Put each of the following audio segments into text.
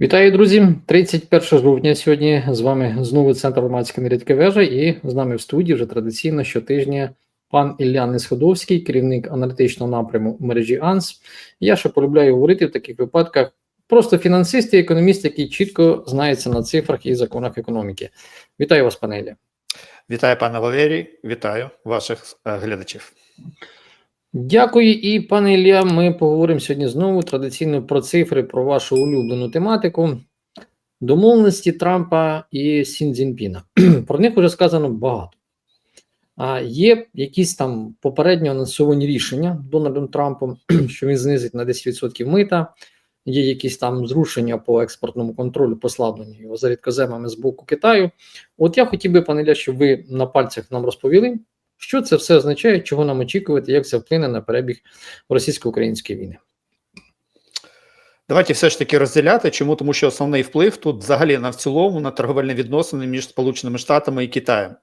Вітаю, друзі! 31 жовтня сьогодні з вами знову Центр громадської аналітики вежа, і з нами в студії вже традиційно щотижня пан Ілля Несходовський, керівник аналітичного напряму мережі АНС. Я ще полюбляю говорити в таких випадках просто фінансист і економіст, який чітко знається на цифрах і законах економіки. Вітаю вас, пане Ілля. Вітаю, пане Валерій, вітаю ваших е, глядачів. Дякую, і пане Ілля, ми поговоримо сьогодні знову традиційно про цифри, про вашу улюблену тематику. Домовленості Трампа і Сін Цзіньпіна. Про них вже сказано багато. А є якісь там попередньо анонсовані рішення Дональдом Трампом, що він знизить на 10% мита. Є якісь там зрушення по експортному контролю, послаблення його за рідкоземами з боку Китаю. От я хотів би, пане Ілля, щоб ви на пальцях нам розповіли, що це все означає, чого нам очікувати, як це вплине на перебіг російсько-української війни. Давайте все ж таки розділяти. Чому? Тому що основний вплив тут взагалі на в цілому на торговельні відносини між Сполученими Штатами і Китаєм.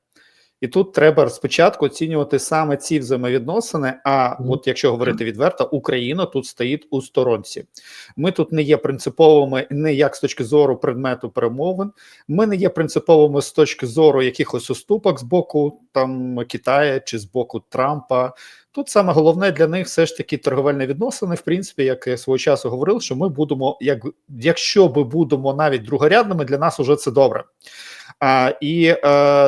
І тут треба спочатку оцінювати саме ці взаємовідносини. А от якщо говорити відверто, Україна тут стоїть у сторонці. Ми тут не є принциповими не як з точки зору предмету перемовин. Ми не є принциповими з точки зору якихось уступок з боку там Китаю чи з боку Трампа. Тут саме головне для них все ж таки торговельні відносини. В принципі, як я свого часу говорив, що ми будемо, як якщо ми будемо навіть другорядними, для нас уже це добре. І е,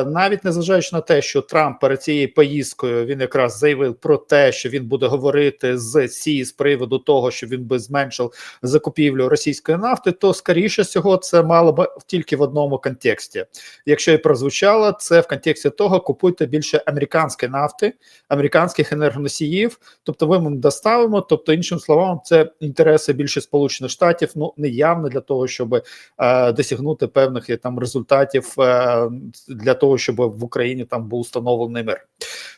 навіть незважаючи на те, що Трамп перед цією поїздкою він якраз заявив про те, що він буде говорити з Сі з приводу того, що він би зменшив закупівлю російської нафти, то скоріше всього це мало б тільки в одному контексті. Якщо і прозвучало, це в контексті того, купуйте більше американської нафти, американських енергоносіїв, тобто ви ми доставимо. Тобто, іншим словом, це інтереси більше Сполучених Штатів, ну не явно для того, щоб е, досягнути певних е, там результатів е, для того, щоб в Україні там був встановлений мир.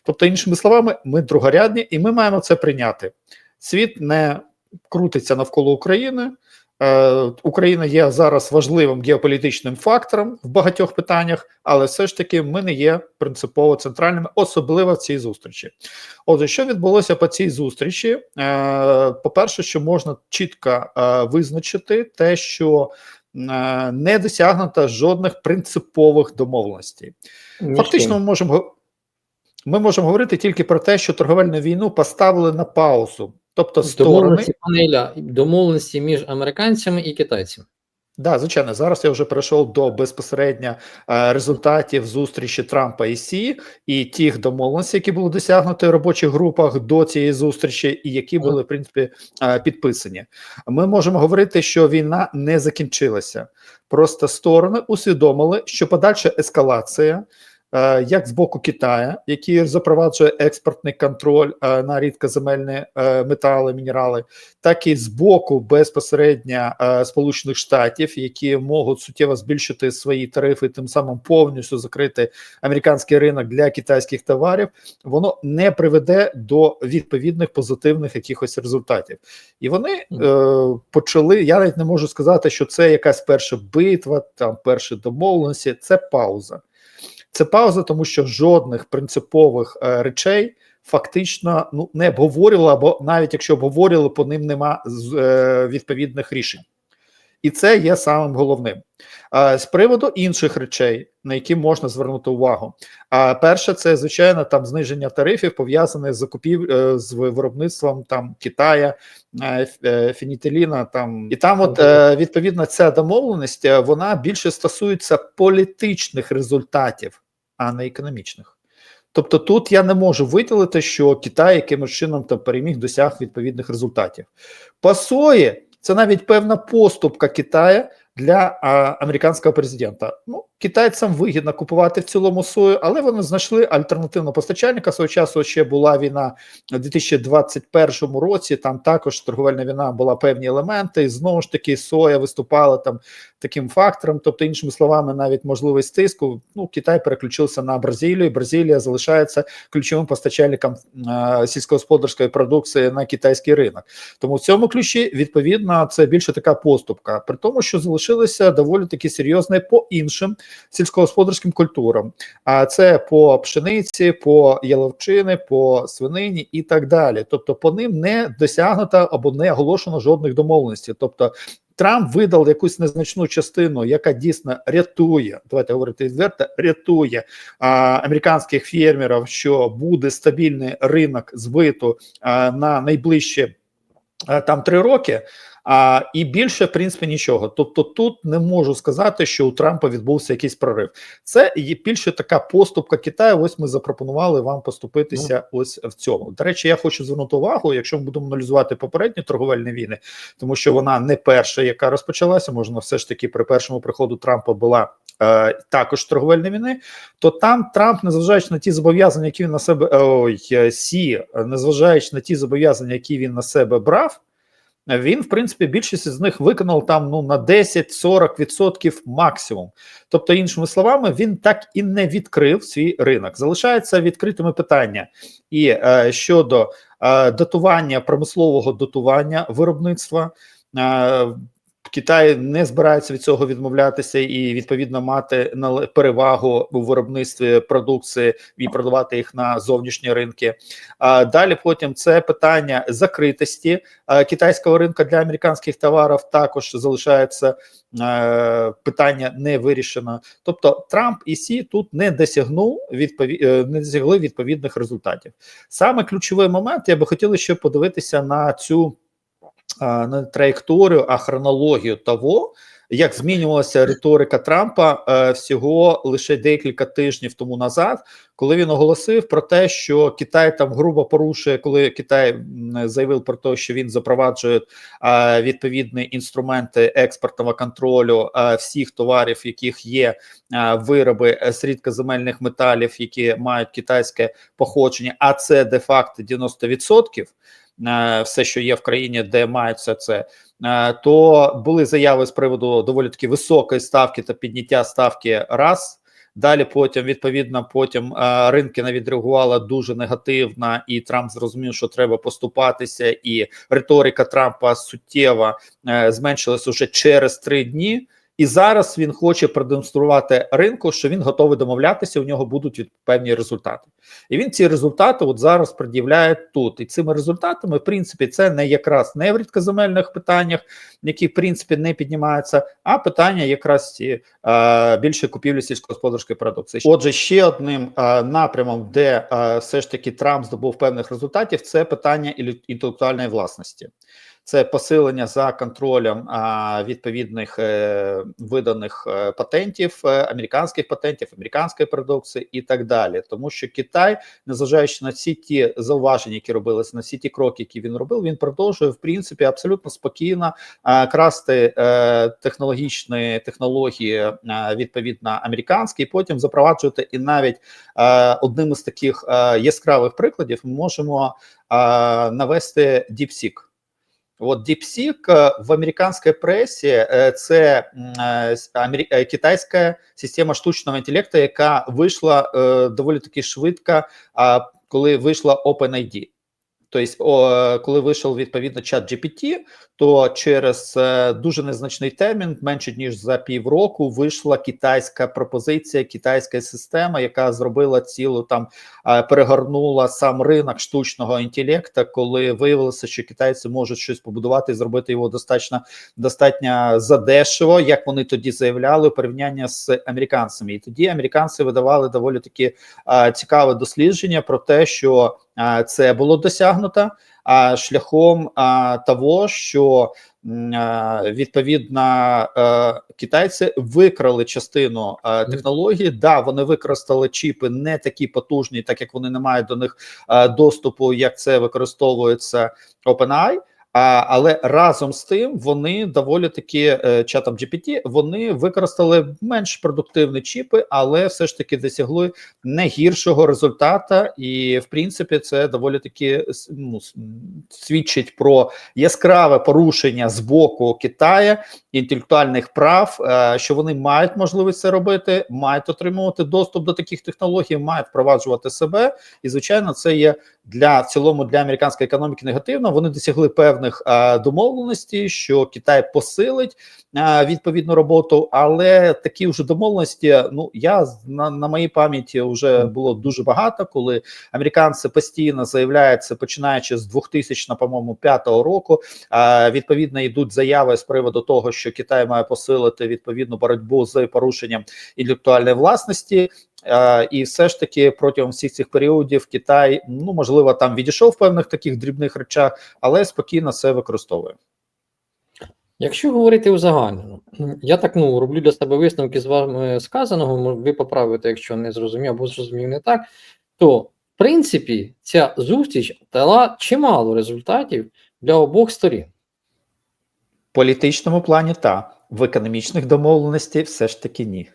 Тобто, іншими словами, ми другорядні, і ми маємо це прийняти. Світ не крутиться навколо України. Е, Україна є зараз важливим геополітичним фактором в багатьох питаннях, але все ж таки ми не є принципово центральними, особливо в цій зустрічі. Отже, що відбулося по цій зустрічі? Е, По-перше, що можна чітко е, визначити те, що е, не досягнуто жодних принципових домовленостей. Фактично, ми можемо ми можемо говорити тільки про те, що торговельну війну поставили на паузу, тобто сторони. домовленості, домовленості між американцями і китайцями. Да, звичайно, зараз я вже перейшов до безпосередньо е, результатів зустрічі Трампа і Сі, і тих домовленостей, які були досягнуті в робочих групах до цієї зустрічі, і які були в принципі е, підписані. Ми можемо говорити, що війна не закінчилася. Просто сторони усвідомили, що подальша ескалація. Е, Як з боку Китаю, який запроваджує експортний контроль е, на рідкоземельні е, метали, мінерали, так і з боку безпосередньо Сполучених Штатів, які можуть суттєво збільшити свої тарифи, тим самим повністю закрити американський ринок для китайських товарів, воно не приведе до відповідних позитивних якихось результатів. І вони е, почали. Я навіть не можу сказати, що це якась перша битва, там перші домовленості. Це пауза. Це пауза, тому що жодних принципових е, речей фактично ну не обговорювали, або навіть якщо обговорювали, по ним нема е, відповідних рішень. І це є самим головним. З приводу інших речей, на які можна звернути увагу. Перше, це звичайно там зниження тарифів пов'язане з закупів е, з виробництвом там Китая, ф- фенітиліна. Там і там, от відповідно, ця домовленість вона більше стосується політичних результатів, а не економічних. Тобто тут я не можу виділити, що Китай якимось чином там переміг досяг відповідних результатів. По це навіть певна поступка Китая для а, американського президента. Ну, китайцям вигідно купувати в цілому сою, але вони знайшли альтернативного постачальника. Свого часу ще була війна у 2021 році. Там також торговельна війна була певні елементи, і знову ж таки соя виступала там таким фактором. Тобто, іншими словами, навіть можливість тиску. Ну, Китай переключився на Бразилію. і Бразилія залишається ключовим постачальником е, сільськогосподарської продукції на китайський ринок. Тому в цьому ключі відповідно це більше така поступка, при тому, що залишилися доволі таки серйозні по іншим сільськогосподарським культурам. А це по пшениці, по яловчини, по свинині і так далі. Тобто, по ним не досягнуто або не оголошено жодних домовленостей. Тобто Трамп видав якусь незначну частину, яка дійсно рятує. Давайте говорити відверто, рятує а, американських фермерів, що буде стабільний ринок збиту а, на найближчі а, там три роки. А і більше, в принципі, нічого. Тобто, тут не можу сказати, що у Трампа відбувся якийсь прорив. Це є більше така поступка Китаю. Ось ми запропонували вам поступитися ось в цьому. До речі, я хочу звернути увагу, якщо ми будемо аналізувати попередні торговельні війни, тому що вона не перша, яка розпочалася. Можна все ж таки при першому приходу Трампа була. е, Також торговельні війни, то там Трамп, незважаючи на ті зобов'язання, які він на себе ой, е, сі, незважаючи на ті зобов'язання, які він на себе брав, він, в принципі, більшість з них виконав там ну на 10-40% максимум. Тобто, іншими словами, він так і не відкрив свій ринок. Залишається відкритими питання і е, щодо е, датування промислового дотування виробництва. Китай не збирається від цього відмовлятися і відповідно мати перевагу у виробництві продукції і продавати їх на зовнішні ринки. А далі потім це питання закритості китайського ринку для американських товарів також залишається е, питання не вирішено. Тобто Трамп і Сі тут не досягнув відпові... е, не досягли відповідних результатів. Саме ключовий момент я би хотів ще подивитися на цю не траєкторію, а хронологію того, як змінювалася риторика Трампа е, всього лише декілька тижнів тому назад, коли він оголосив про те, що Китай там грубо порушує, коли Китай заявив про те, що він запроваджує е, відповідні інструменти експортного контролю е, всіх товарів, яких є е, вироби е, з рідкоземельних металів, які мають китайське походження, а це де-факто 90%, е, все, що є в країні, де мається це, е, то були заяви з приводу доволі таки високої ставки та підняття ставки раз. Далі потім відповідно потім е, ринки не відреагували дуже негативно, і Трамп зрозумів, що треба поступатися, і риторика Трампа суттєво е, зменшилась уже через три дні. І зараз він хоче продемонструвати ринку, що він готовий домовлятися. У нього будуть певні результати, і він ці результати от зараз пред'являє тут. І цими результатами, в принципі, це не якраз не в рідкоземельних питаннях, які в принципі не піднімаються, а питання якраз ці е, більше купівлі сільськогосподарської продукції. Отже, ще одним е, напрямом, де е, все ж таки Трамп здобув певних результатів, це питання інтелектуальної власності. Це посилення за контролем відповідних е, виданих е, патентів, е, американських патентів, американської продукції і так далі. Тому що Китай, незважаючи на всі ті зауваження, які робилися, на всі ті кроки, які він робив, він продовжує в принципі абсолютно спокійно красти технологічні технології відповідно американські, і потім запроваджувати. І навіть одним із таких яскравих прикладів ми можемо навести DeepSeek. От DeepSeek е, в американській пресі е, це е, китайська система штучного інтелекту, яка вийшла доволі таки швидко, коли вийшла OpenID. Тобто, коли вийшов відповідно чат GPT, то через е, дуже незначний термін, менше ніж за півроку, вийшла китайська пропозиція, китайська система, яка зробила цілу там е, перегорнула сам ринок штучного інтелекту, коли виявилося, що китайці можуть щось побудувати і зробити його достатньо достатньо задешево, як вони тоді заявляли, у порівняння з американцями. І тоді американці видавали доволі таки е, цікаве дослідження про те, що це було досягнуто шляхом того, що відповідно е, китайці викрали частину е, технології. Да, вони використали чіпи не такі потужні, так як вони не мають до них е, доступу, як це використовується OpenAI. А, але разом з тим вони доволі таки е, чатом GPT, вони використали менш продуктивні чіпи, але все ж таки досягли не гіршого результата, і в принципі це доволі таки ну, свідчить про яскраве порушення з боку Китая інтелектуальних прав, е, що вони мають можливість це робити, мають отримувати доступ до таких технологій, мають впроваджувати себе. І звичайно, це є для в цілому для американської економіки негативно. Вони досягли певних е, домовленостей, що Китай посилить е, відповідну роботу, але такі вже домовленості. Ну я на, на моїй пам'яті вже було дуже багато, коли американці постійно заявляють це, починаючи з 2000, по-моєму, п'ятого року. Відповідно йдуть заяви з приводу того, що Китай має посилити відповідну боротьбу з порушенням інтелектуальної власності. Е, і все ж таки протягом всіх цих періодів Китай, ну можливо, там відійшов в певних таких дрібних речах, але спокійно це використовує. Якщо говорити узагальнено, я так ну роблю для себе висновки з вами сказаного, ви поправите, якщо не зрозумів або зрозумів не так, то в принципі ця зустріч дала чимало результатів для обох сторін. Політичному плані та в економічних домовленостей все ж таки ні.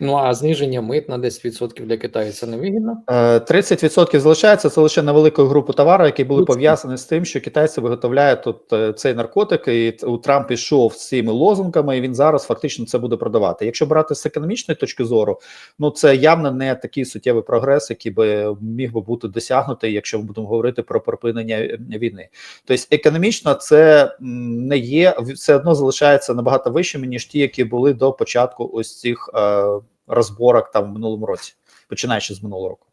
Ну а зниження мит на 10% для Китаю це невигідно. Е, 30% залишається це лише на велику групу товару, які були пов'язані з тим, що китайці виготовляють тут е, цей наркотик, і у Трамп пішов з цими лозунгами, і він зараз фактично це буде продавати. Якщо брати з економічної точки зору, ну це явно не такий суттєвий прогрес, який би міг би бути досягнутий, якщо ми будемо говорити про припинення е, війни. Тобто економічно це не є все одно залишається набагато вищими ніж ті, які були до початку ось цих е, розборок там в минулому році, починаючи з минулого року.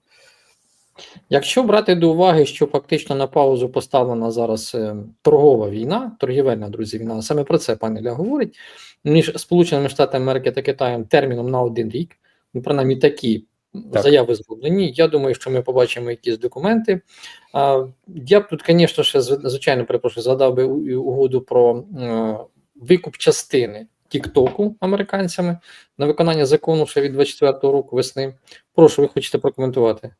Якщо брати до уваги, що фактично на паузу поставлена зараз е, торгова війна, торгівельна друзі, війна, саме про це пан Ілля говорить, між Сполученими Штатами Америки та Китаєм терміном на один рік, ну, принаймні такі Так. заяви зроблені. Я думаю, що ми побачимо якісь документи. А, я б тут, звісно, ще звичайно перепрошую, згадав би угоду про е, викуп частини Тіктоку американцями на виконання закону ще від 24-го року весни. Прошу, ви хочете прокоментувати?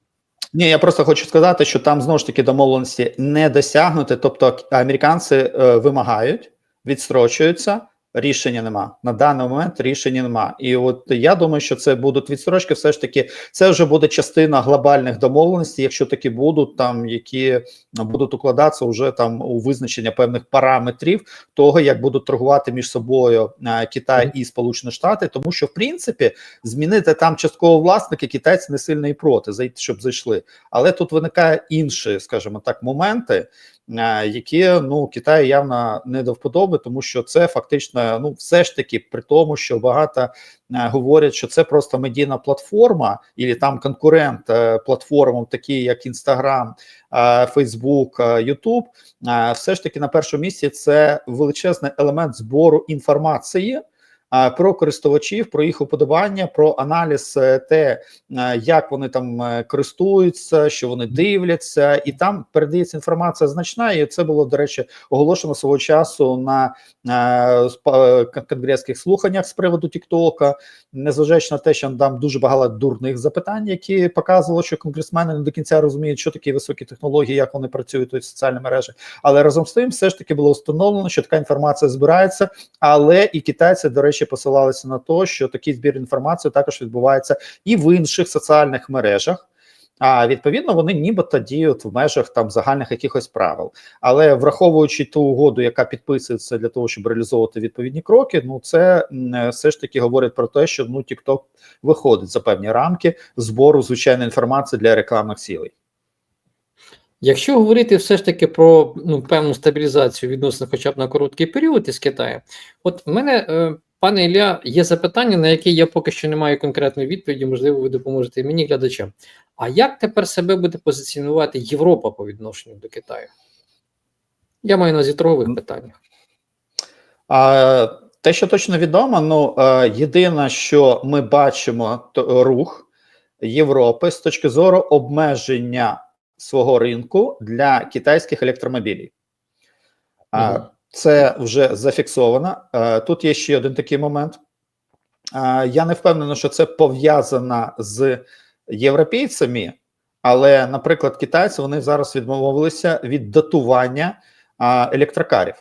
Ні, я просто хочу сказати, що там знову ж таки домовленості не досягнути. Тобто американці е, вимагають, відстрочуються. Рішення нема на даний момент. Рішення нема, і от я думаю, що це будуть відстрочки. Все ж таки, це вже буде частина глобальних домовленостей, якщо такі будуть там, які будуть укладатися вже там у визначення певних параметрів того, як будуть торгувати між собою е, Китай і Сполучені Штати, тому що в принципі змінити там частково власники китайці не сильно і проти, щоб зайшли. Але тут виникає інші, скажімо так, моменти, е, які ну Китаю явно не до вподоби, тому що це фактично, ну все ж таки, при тому, що багато е, говорять, що це просто медійна платформа, і там конкурент е, платформам, такі як е, YouTube, е, все ж таки на першому місці це величезний елемент збору інформації. Про користувачів, про їх уподобання, про аналіз е, те, е, як вони там е, користуються, що вони дивляться, і там передається інформація значна. І це було до речі оголошено свого часу на конгресських слуханнях з приводу Тіктока, незважаючи на те, що там дуже багато дурних запитань, які показували, що конгресмени не до кінця розуміють, що такі високі технології, як вони працюють у соціальні мережі. Але разом з тим, все ж таки було встановлено, що така інформація збирається, але і китайці, до речі, посилалися на те, що такий збір інформації також відбувається і в інших соціальних мережах. А відповідно вони нібито діють в межах там загальних якихось правил. Але враховуючи ту угоду, яка підписується для того, щоб реалізовувати відповідні кроки, ну це е, все ж таки говорить про те, що ну TikTok виходить за певні рамки збору звичайної інформації для рекламних цілей. Якщо говорити все ж таки про ну, певну стабілізацію відносно хоча б на короткий період із Китаєм, от мене, е, пане Ілля, є запитання, на яке я поки що не маю конкретної відповіді, можливо, ви допоможете мені, глядачам. А як тепер себе буде позиціонувати Європа по відношенню до Китаю? Я маю на увазі торгових питаннях. А, те, що точно відомо, ну е, єдине, що ми бачимо, то рух Європи з точки зору обмеження свого ринку для китайських електромобілів. А. Це вже зафіксовано. Е, Тут є ще один такий момент. Е, Я не впевнений, що це пов'язано з європейцями, але, наприклад, китайці вони зараз відмовилися від датування електрокарів.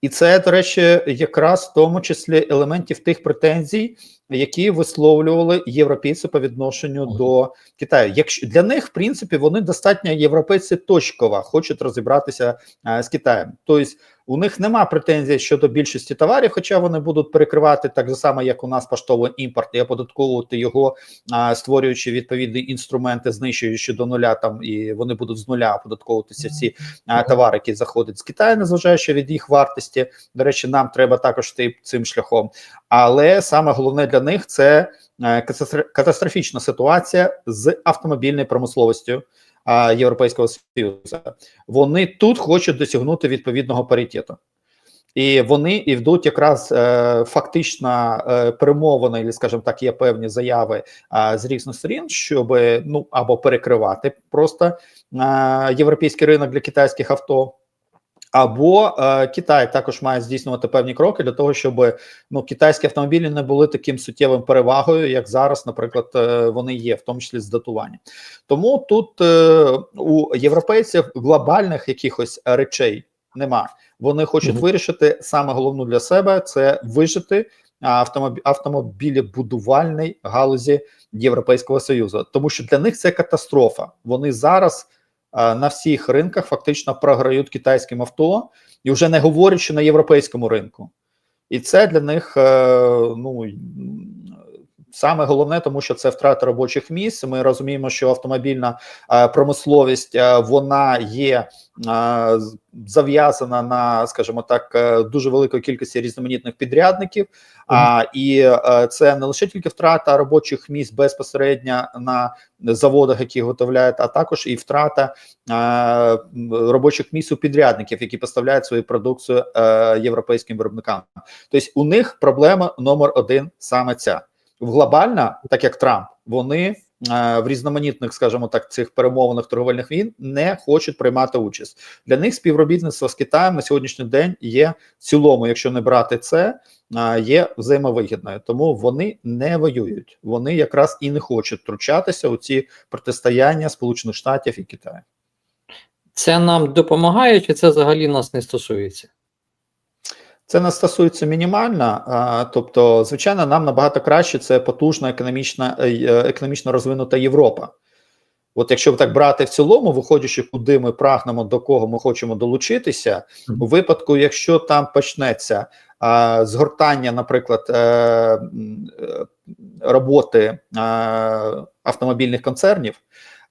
І це, до речі, якраз в тому числі елементів тих претензій, які висловлювали європейці по відношенню до Китаю. Якщо для них, в принципі, вони достатньо європейці точково хочуть розібратися а, з Китаєм. Тобто У них нема претензій щодо більшості товарів, хоча вони будуть перекривати так само, як у нас поштовий імпорт, і оподатковувати його, а, створюючи відповідні інструменти, знищуючи до нуля там, і вони будуть з нуля оподатковуватися ці товари, які заходять з Китаю, незважаючи від їх вартості. До речі, нам треба також йти цим шляхом. Але саме головне для них це е, катастрофічна ситуація з автомобільною промисловістю Європейського Союзу. Вони тут хочуть досягнути відповідного паритету. І вони йдуть якраз е, фактично е, перемовини, або, скажімо так, є певні заяви е, з різних сторін, щоб ну або перекривати просто е, європейський ринок для китайських авто, або е, Китай також має здійснювати певні кроки для того, щоб ну китайські автомобілі не були таким суттєвим перевагою, як зараз, наприклад, е, вони є, в тому числі з датування. Тому тут е, у європейців глобальних якихось речей нема. Вони хочуть Мгм. вирішити саме головну для себе це вижити автомобі- автомобілебудувальній галузі Європейського союзу, тому що для них це катастрофа. Вони зараз на всіх ринках фактично програють китайським авто, і вже не говорячи на європейському ринку. І це для них е, ну саме головне, тому що це втрата робочих місць. Ми розуміємо, що автомобільна е, промисловість е, вона є е, зав'язана на, скажімо так, дуже великої кількості різноманітних підрядників. А і це не лише тільки втрата робочих місць безпосередньо на заводах, які виготовляють, а також і втрата робочих місць у підрядників, які поставляють свою продукцію європейським виробникам. Тобто у них проблема номер один саме ця. В глобальна, так як Трамп, вони е, в різноманітних, скажімо так, цих перемовинах торговельних війн не хочуть приймати участь. Для них співробітництво з Китаєм на сьогоднішній день є в цілому, якщо не брати це, е, є взаємовигідною. Тому вони не воюють. Вони якраз і не хочуть втручатися у ці протистояння Сполучених Штатів і Китаю. Це нам допомагає, чи це взагалі нас не стосується? Це не стосується мінімально, тобто, звичайно, нам набагато краще це потужна економічна е, е, економічно розвинута Європа. От якщо так брати в цілому, виходячи, куди ми прагнемо, до кого ми хочемо долучитися, у випадку, якщо там почнеться а, згортання, наприклад, е, е, роботи а, автомобільних концернів,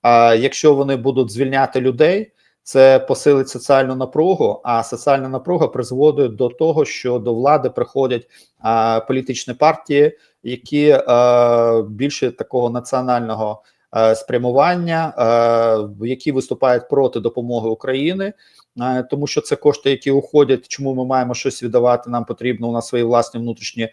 а якщо вони будуть звільняти людей, це посилить соціальну напругу, а соціальна напруга призводить до того, що до влади приходять а, політичні партії, які а, більше такого національного а, спрямування, а, які виступають проти допомоги України, тому що це кошти, які уходять. Чому ми маємо щось віддавати? Нам потрібно у нас свої власні внутрішні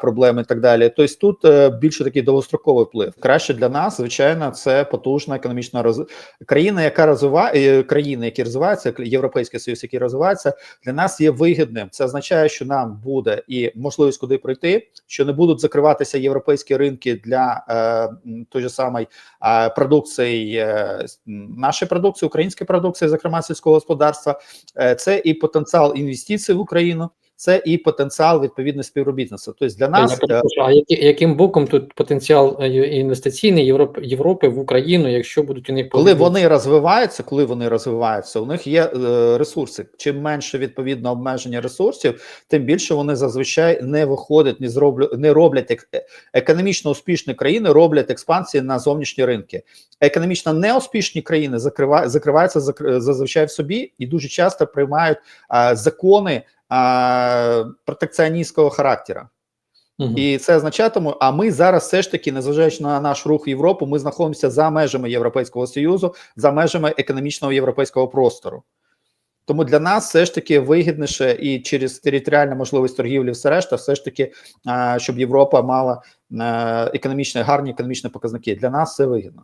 проблеми і так далі. Тобто тут е, більше такий довгостроковий вплив. Краще для нас, звичайно, це потужна економічна роз... країна, яка розвиває країни, які розвиваються, європейський союз, який розвивається, для нас є вигідним. Це означає, що нам буде і можливість куди прийти, що не будуть закриватися європейські ринки для е, той же самої е, продукції, е, нашої продукції, української продукції, зокрема сільського господарства. Е, це і потенціал інвестицій в Україну. Це і потенціал відповідно співробітництва. Тобто для нас Я е, а яким боком тут потенціал е, інвестиційний Європи, Європи в Україну, якщо будуть у них Коли вони розвиваються, коли вони розвиваються, у них є е, ресурси. Чим менше відповідно обмеження ресурсів, тим більше вони зазвичай не виходять, не зроблю, не роблять економічно успішні країни, роблять експансії на зовнішні ринки. Економічно неуспішні країни закрива, закриваються закр- зазвичай в собі і дуже часто приймають е, закони протекціоністського характеру. Мгм. І це означатиме, а ми зараз все ж таки, незважаючи на наш рух в Європу, ми знаходимося за межами Європейського Союзу, за межами економічного європейського простору. Тому для нас все ж таки вигідніше і через територіальну можливість торгівлі, все решта, все ж таки, щоб Європа мала е, економічні гарні економічні показники. Для нас це вигідно.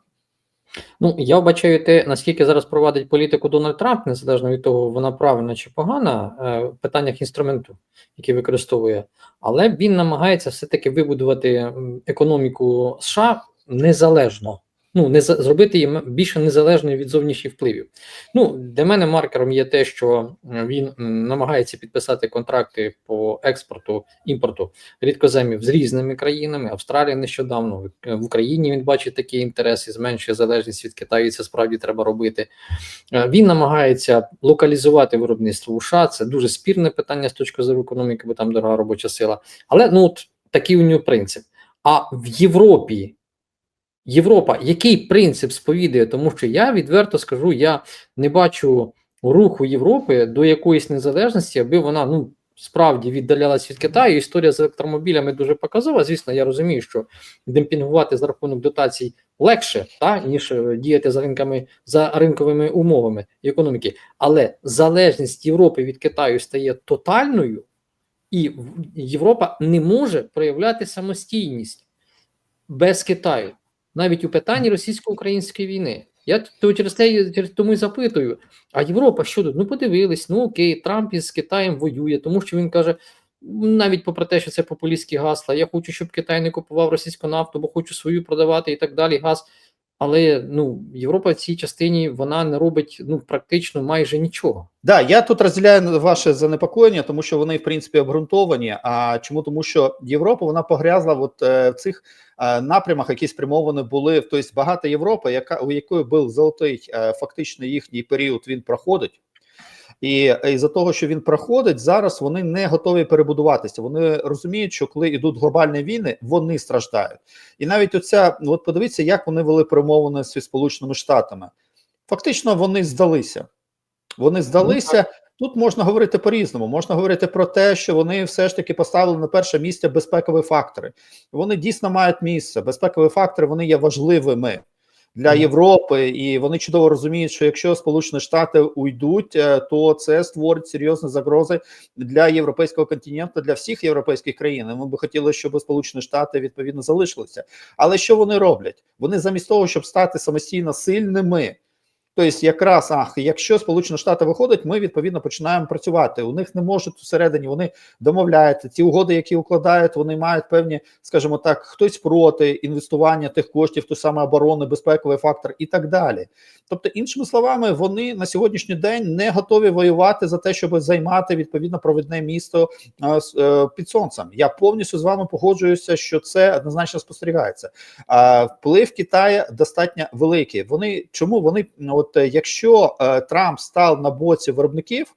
Ну, я вбачаю те, наскільки зараз провадить політику Дональд Трамп, незалежно від того, вона правильна чи погана, е, в питаннях інструменту, який використовує, але він намагається все-таки вибудувати економіку США незалежно Ну, не зробити її більше незалежною від зовнішніх впливів. Ну, для мене маркером є те, що е, він намагається підписати контракти по експорту імпорту рідкоземів з різними країнами. Австралія нещодавно в- в Україні він бачить такі інтереси, зменшує залежність від Китаю. і Це справді треба робити. Е, Він намагається локалізувати виробництво в США. Це дуже спірне питання з точки зору економіки, бо там дорога робоча сила. Але ну от такий у нього принцип. А в Європі. Європа, який принцип сповідує, тому що я відверто скажу, я не бачу руху Європи до якоїсь незалежності, аби вона ну справді віддалялась від Китаю. Історія з електромобілями дуже показова. Звісно, я розумію, що демпінгувати за рахунок дотацій легше, та ніж е, діяти за ринками за ринковими умовами економіки, але залежність Європи від Китаю стає тотальною, і Європа не може проявляти самостійність без Китаю, навіть у питанні російсько-української війни. Я то через те через тому і запитую: а Європа що тут? Ну подивились, ну окей, Трамп із Китаєм воює, тому що він каже. Навіть попри те, що це популістські гасла, я хочу, щоб Китай не купував російську нафту, бо хочу свою продавати і так далі. Газ. Але ну Європа в цій частині вона не робить ну практично майже нічого. Да, я тут розділяю ваше занепокоєння, тому що вони в принципі обґрунтовані. А чому тому, що Європа вона погрязла от, е, в цих напрямах, які спрямовані були в тобто багата Європа, яка у якої був золотий е, фактично їхній період. Він проходить. І із-за того, що він проходить, зараз вони не готові перебудуватися. Вони розуміють, що коли йдуть глобальні війни, вони страждають. І навіть оця, ну, от подивіться, як вони вели перемовини зі Сполученими Штатами. Фактично, вони здалися. Вони здалися. Тут можна говорити по-різному. Можна говорити про те, що вони все ж таки поставили на перше місце безпекові фактори. Вони дійсно мають місце. Безпекові фактори вони є важливими для Європи, і вони чудово розуміють, що якщо Сполучені Штати уйдуть, е, то це створить серйозні загрози для європейського континенту, для всіх європейських країн. Ми би хотіли, щоб Сполучені Штати відповідно залишилися. Але що вони роблять? Вони замість того, щоб стати самостійно сильними. Тобто, якраз ах, якщо Сполучені Штати виходять, ми відповідно починаємо працювати. У них не можуть всередині, вони домовляються. Ті угоди, які укладають, вони мають певні, скажімо так, хтось проти інвестування тих коштів, ту саме оборони, безпековий фактор і так далі. Тобто, іншими словами, вони на сьогоднішній день не готові воювати за те, щоб займати відповідно провідне місто е, е, під сонцем. Я повністю з вами погоджуюся, що це однозначно спостерігається. А вплив Китаю достатньо великий. Вони чому вони ну, от е, якщо е, Трамп став на боці виробників.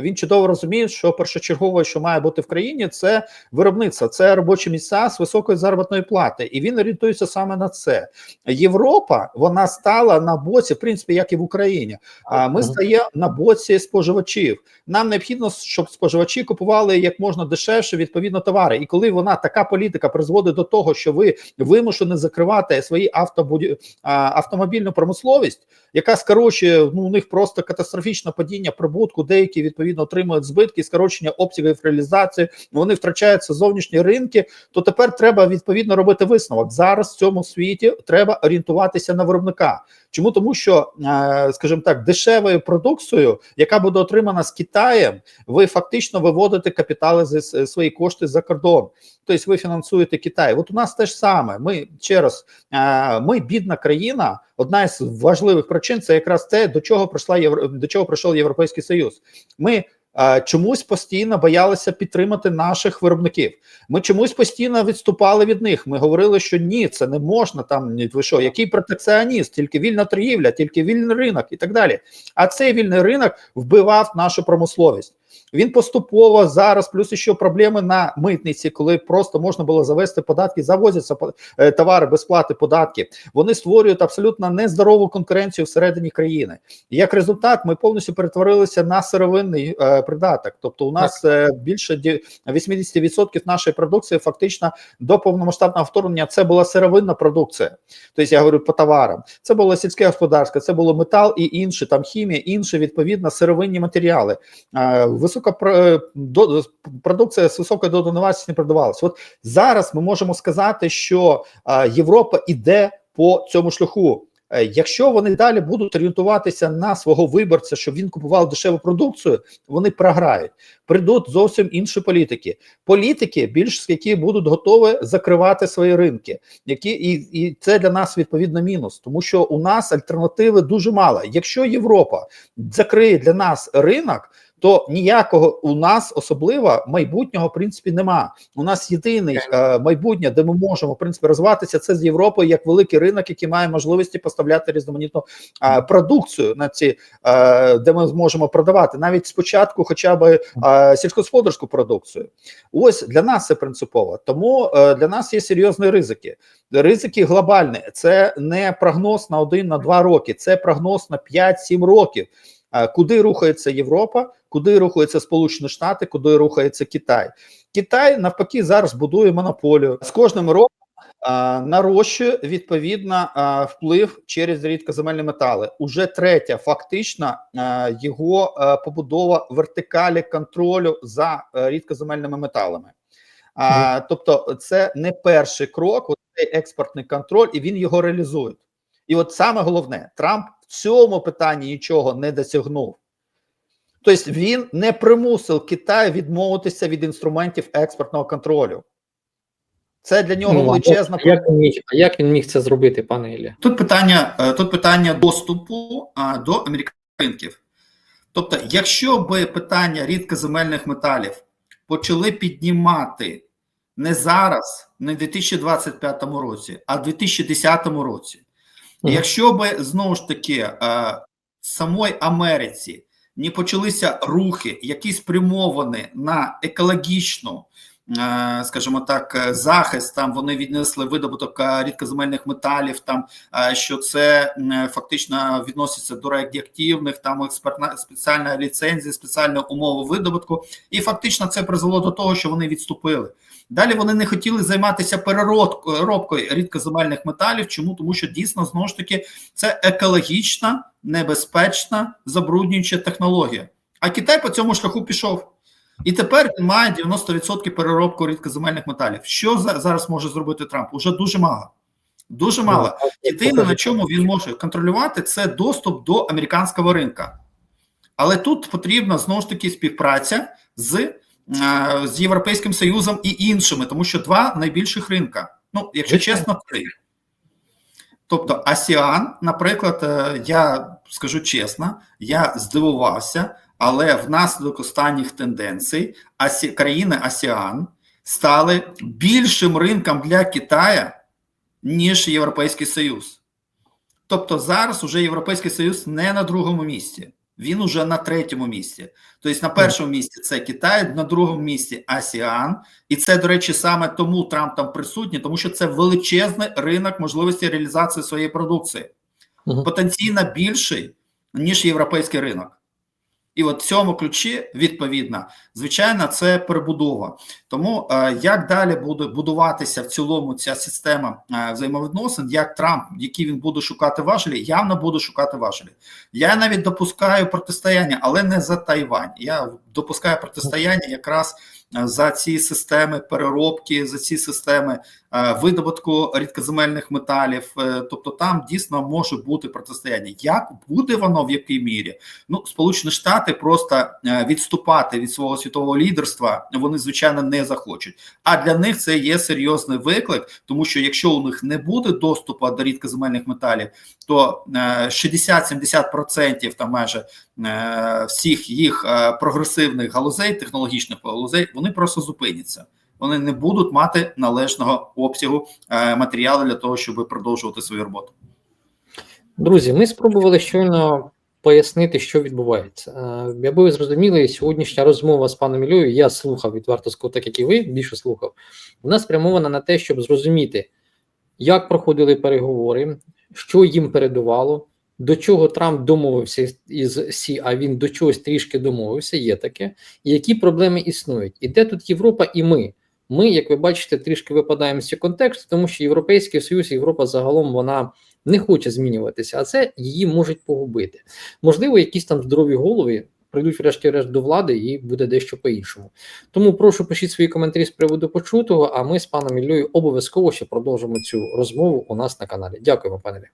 Він чудово розуміє, що першочергове, що має бути в країні, це виробництво, це робочі місця з високою заробітною плати, і він орієнтується саме на це. Європа вона стала на боці, в принципі, як і в Україні. А ми Мгм. стає на боці споживачів. Нам необхідно, щоб споживачі купували як можна дешевше відповідно товари. І коли вона така політика призводить до того, що ви вимушені закривати свої автобуді... автомобільну промисловість, яка скорочує ну у них просто катастрофічне падіння прибутку. Деякі відповідно отримують збитки, скорочення обсягів реалізації. Вони втрачаються зовнішні ринки. То тепер треба відповідно робити висновок. Зараз в цьому світі треба орієнтуватися на виробника. Чому тому, що е, скажімо так, дешевою продукцією, яка буде отримана з Китаєм, ви фактично виводите капітали з свої кошти за кордон. Тобто ви фінансуєте Китай. От у нас те ж саме. Ми ще раз, е, ми бідна країна. Одна із важливих причин це якраз те, до чого прийшла євро до чого прийшов Європейський Союз. Ми е, чомусь постійно боялися підтримати наших виробників. Ми чомусь постійно відступали від них. Ми говорили, що ні, це не можна. Там ви що, який протекціоніст, тільки вільна торгівля, тільки вільний ринок і так далі. А цей вільний ринок вбивав нашу промисловість. Він поступово зараз, плюс ще проблеми на митниці, коли просто можна було завести податки, завозяться е, товари без плати податків. Вони створюють абсолютно нездорову конкуренцію всередині країни. І як результат, ми повністю перетворилися на сировинний е, придаток. Тобто, у нас е, більше ді- 80% нашої продукції фактично до повномасштабного вторгнення це була сировинна продукція. Тобто я говорю по товарам. Це було сільське господарство, це було метал і інші, там хімія, інші відповідно сировинні матеріали. Е, Висока продукція з високою доданою вартістю не продавалася. От зараз ми можемо сказати, що е, Європа іде по цьому шляху. Е, Якщо вони далі будуть орієнтуватися на свого виборця, щоб він купував дешеву продукцію, вони програють. Прийдуть зовсім інші політики. Політики, більш які будуть готові закривати свої ринки, які і, і це для нас відповідно мінус, тому що у нас альтернативи дуже мало. Якщо Європа закриє для нас ринок. То ніякого у нас особливо майбутнього в принципі нема. У нас єдиний е, майбутнє, де ми можемо в принципі розвиватися, це з Європою як великий ринок, який має можливості поставляти різноманітну е, продукцію на ці, е, де ми зможемо продавати навіть спочатку, хоча б е, сільськогосподарську продукцію. Ось для нас це принципово. Тому е, для нас є серйозні ризики. Ризики глобальні. Це не прогноз на один на два роки, це прогноз на 5-7 років. Е, Куди рухається Європа, куди рухаються Сполучені Штати, куди рухається Китай? Китай навпаки зараз будує монополію з кожним роком. Нарощує відповідно вплив через рідкоземельні метали. Уже третя, фактично, його побудова вертикалі контролю за а, рідкоземельними металами. А, Тобто, це не перший крок, цей експортний контроль, і він його реалізує. І от саме головне, Трамп цьому питанні нічого не досягнув. Тобто він не примусив Китай відмовитися від інструментів експортного контролю. Це для нього Ну, величезна а як він міг, а як він міг це зробити, пане Ілля? Тут питання, е, тут питання доступу а, до американських ринків. Тобто, якщо би питання рідкоземельних металів почали піднімати не зараз, не в 2025 році, а в 2010 році, Мгм. якщо би знову ж таки е, в самої Америці не почалися рухи, які спрямовані на екологічну, е, скажімо так, е, захист, там вони віднесли видобуток рідкоземельних металів, там що це фактично відноситься до радіоактивних, там експертна спеціальна ліцензія, спеціальні умови видобутку, і фактично це призвело до того, що вони відступили. Далі вони не хотіли займатися переробкою рідкоземельних металів. Чому? Тому що дійсно знову ж таки це екологічна, небезпечна, забруднююча технологія. А Китай по цьому шляху пішов. І тепер він має 90% переробку рідкоземельних металів. Що зараз може зробити Трамп? Уже дуже мало. Дуже мало. Єдине, на чому він може контролювати, це доступ до американського ринка. Але тут потрібна знову ж таки співпраця з, з Європейським Союзом і іншими, тому що два найбільших ринка. Ну, якщо чесно, три. Тобто Асіан, наприклад, е, я скажу чесно, я здивувався, але внаслідок останніх тенденцій Асі... країни Асіан стали більшим ринком для Китая, ніж Європейський Союз. Тобто зараз уже Європейський Союз не на другому місці, він уже на третьому місці. Тобто на першому місці це Китай, на другому місці Асіан. І це, до речі, саме тому Трамп там присутній, тому що це величезний ринок можливості реалізації своєї продукції, потенційно більший, ніж європейський ринок. І от в цьому ключі, відповідно, звичайно, це перебудова. Тому е, як далі буде будуватися в цілому ця система е, взаємовідносин, як Трамп, які він буде шукати важелі, явно буде шукати важелі. Я навіть допускаю протистояння, але не за Тайвань. Я допускаю протистояння якраз е, за ці системи переробки, за ці системи видобутку рідкоземельних металів. Е, Тобто там дійсно може бути протистояння. Як буде воно в якій мірі? Ну, Сполучені Штати просто е, відступати від свого світового лідерства вони звичайно не захочуть. А для них це є серйозний виклик, тому що якщо у них не буде доступу до рідкоземельних металів, то е, 60-70% там майже е, всіх їх е, прогресивних галузей, технологічних галузей, вони просто зупиняться. Вони не будуть мати належного обсягу е, матеріалу для того, щоб продовжувати свою роботу. Друзі, ми спробували щойно пояснити, що відбувається. Е, Аби ви зрозуміли, сьогоднішня розмова з паном Іллею, я слухав відверто так як і ви, більше слухав. Вона спрямована на те, щоб зрозуміти, як проходили переговори, що їм передувало, до чого Трамп домовився із Сі, а він до чогось трішки домовився, є таке, і які проблеми існують. І де тут Європа і ми? Ми, як ви бачите, трішки випадаємо з цього контексту, тому що Європейський Союз, Європа загалом вона не хоче змінюватися, а це її можуть погубити. Можливо, якісь там здорові голови прийдуть врешті-решт до влади і буде дещо по-іншому. Тому прошу пишіть свої коментарі з приводу почутого. А ми з паном Іллею обов'язково ще продовжимо цю розмову у нас на каналі. Дякуємо, пане.